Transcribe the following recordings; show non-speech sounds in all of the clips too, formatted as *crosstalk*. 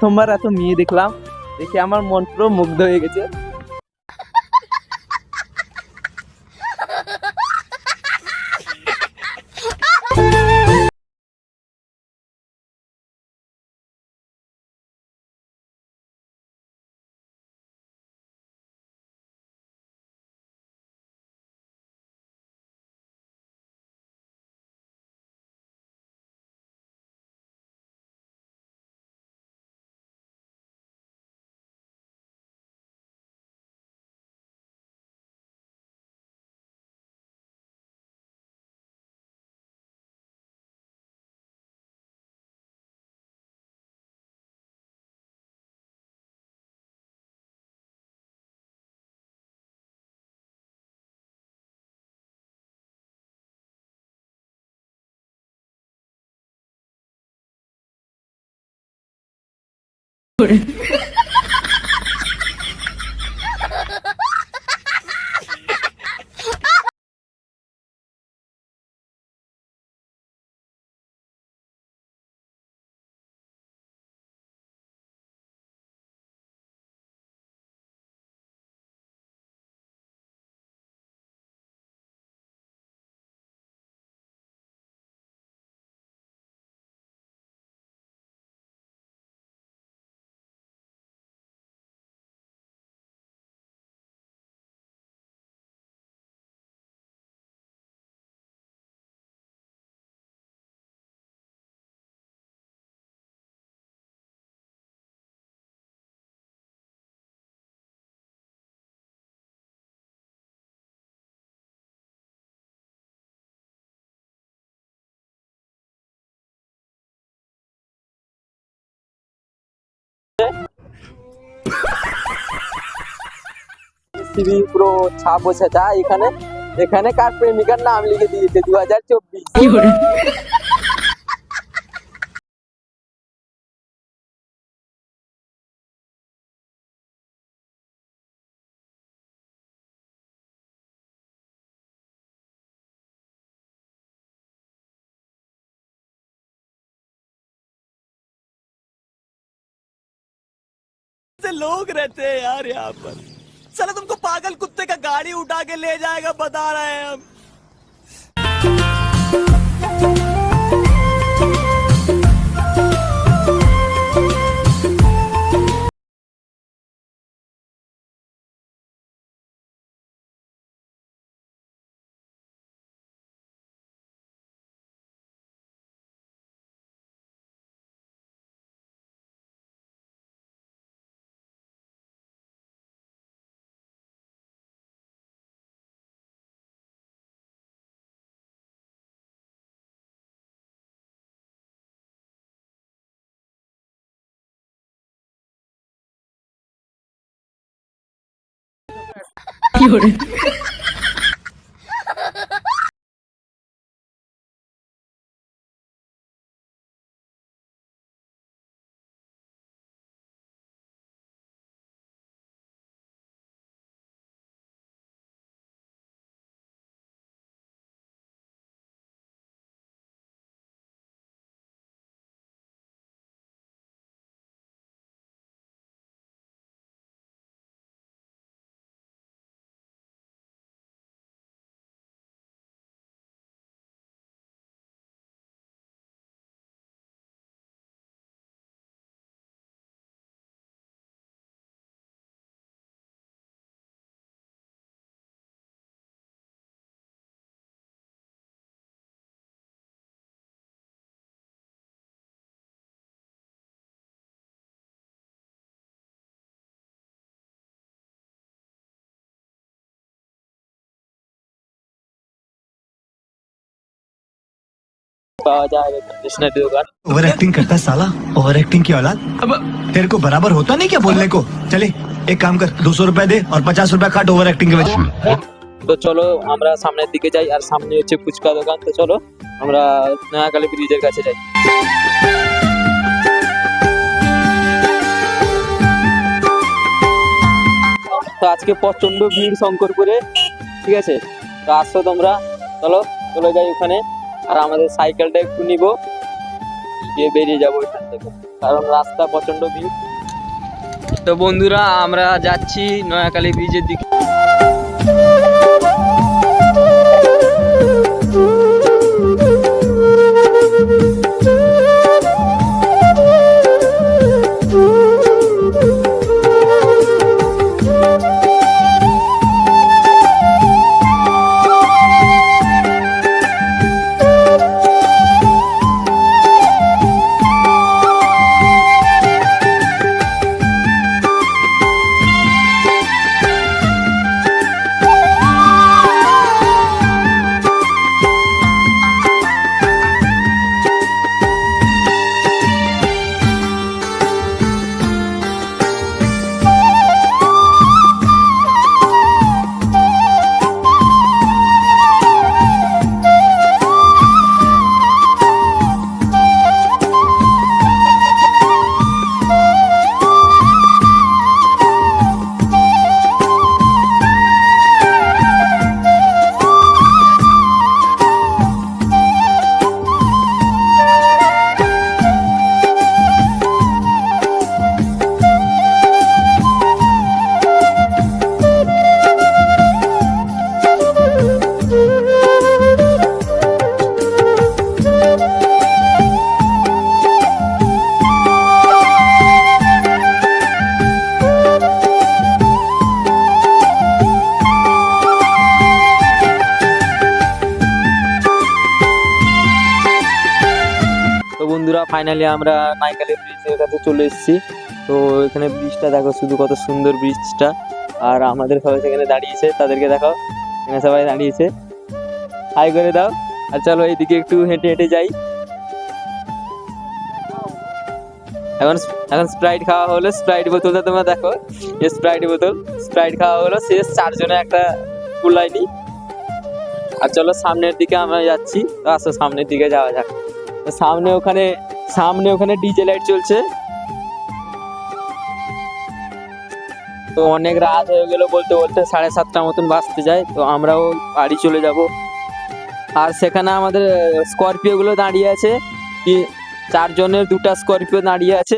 প্রথমবার এত মেয়ে দেখলাম দেখে আমার মন পুরো মুগ্ধ হয়ে গেছে। Good. *laughs* সিবি পুরো ছাপ বসে যা এখানে এখানে কার প্রেমিকার নাম লিখে দিয়েছে দু হাজার চব্বিশ से लोग रहते हैं यार यहाँ पर चलो तुमको पागल कुत्ते का गाड़ी उठा के ले जाएगा बता रहे हैं हम। কি পাওয়া যায় স্টেশনারি দোকান ओवर एक्टिंग करता है साला ओवर एक्टिंग की औलाद अब तेरे को बराबर होता नहीं क्या बोलने को चले एक काम कर दो सौ रुपए दे और पचास रुपए काट ओवर एक्टिंग के वजह তো চলো আমরা সামনের দিকে যাই আর সামনে হচ্ছে ফুচকা দোকান তো চলো আমরা নয়াকালী ব্রিজের কাছে যাই তো আজকে প্রচন্ড ভিড় শঙ্করপুরে ঠিক আছে তো আসছো তোমরা চলো চলে যাই ওখানে আর আমাদের সাইকেলটা একটু নিবো। গিয়ে বেরিয়ে যাব এখান থেকে। কারণ রাস্তা প্রচণ্ড ভিড়। তো বন্ধুরা, আমরা যাচ্ছি নয়াকালী ব্রিজের দিকে। বন্ধুরা ফাইনালি আমরা নাইকালি ব্রিজের কাছে চলে এসেছি। তো এখানে ব্রিজটা দেখো শুধু কত সুন্দর ব্রিজটা। আর আমাদের সবাই সেখানে দাঁড়িয়েছে, তাদেরকে দেখো, এখানে সবাই দাঁড়িয়েছে। হাই করে দাও। আর চলো এইদিকে একটু হেঁটে হেঁটে যাই। এখন এখন স্প্রাইট খাওয়া হলো। স্প্রাইট বোতলটা তোমরা দেখো। স্প্রাইট বোতল স্প্রাইট খাওয়া হলো। সে চারজনে একটা কুলাইনি। আর চলো সামনের দিকে আমরা যাচ্ছি। তো আসো সামনের দিকে যাওয়া যাক। সামনে ওখানে সামনে ওখানে ডিজে লাইট চলছে। তো অনেক রাত হয়ে গেল বলতে বলতে সাড়ে সাতটার মতন বাজতে যায় তো আমরাও বাড়ি চলে যাব। আর সেখানে আমাদের স্করপিও গুলো দাঁড়িয়ে আছে। কি চারজনের দুটা স্করপিও দাঁড়িয়ে আছে।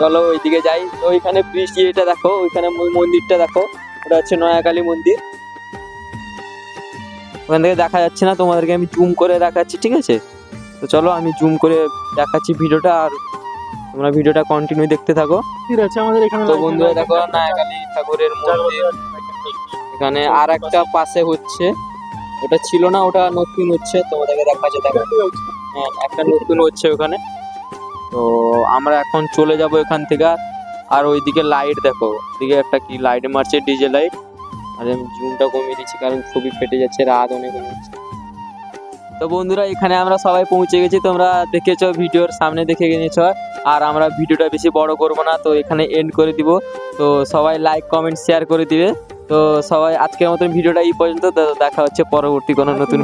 চলো ওইদিকে যাই। তো ওইখানে ব্রিজ এটা দেখো ওইখানে মন্দিরটা দেখো। ওটা হচ্ছে নয়াকালী মন্দির। ওখান থেকে দেখা যাচ্ছে না তোমাদেরকে আমি জুম করে দেখাচ্ছি ঠিক আছে? তো চলো আমি জুম করে দেখাচ্ছি ভিডিওটা আর তোমরা ভিডিওটা কন্টিনিউ দেখতে থাকো। ঠিক আছে আমাদের এখানে তো বন্ধুরা দেখো নায়াকালী ঠাকুরের মন্দির। এখানে আর একটা পাশে হচ্ছে ওটা ছিল না ওটা নতুন হচ্ছে তোমাদেরকে দেখাচ্ছে দেখো হ্যাঁ একটা নতুন হচ্ছে ওখানে। তো আমরা এখন চলে যাব এখান থেকে আর ওইদিকে লাইট দেখো ওইদিকে একটা কি লাইট মারছে ডিজে লাইট আর আমি জুমটা কমিয়ে দিচ্ছি, কারণ ছবি ফেটে যাচ্ছে, রাত অনেক হয়ে যাচ্ছে। তো বন্ধুরা, এখানে আমরা সবাই পৌঁছে গেছি, তোমরা দেখেছ ভিডিওর সামনে দেখে নিয়েছ আর আমরা ভিডিওটা বেশি বড় করব না, তো এখানে এন্ড করে দিব। তো সবাই লাইক কমেন্ট শেয়ার করে দিবে। তো সবাই আজকের মতন ভিডিওটা এই পর্যন্ত দেখা হচ্ছে পরবর্তী কোনো নতুন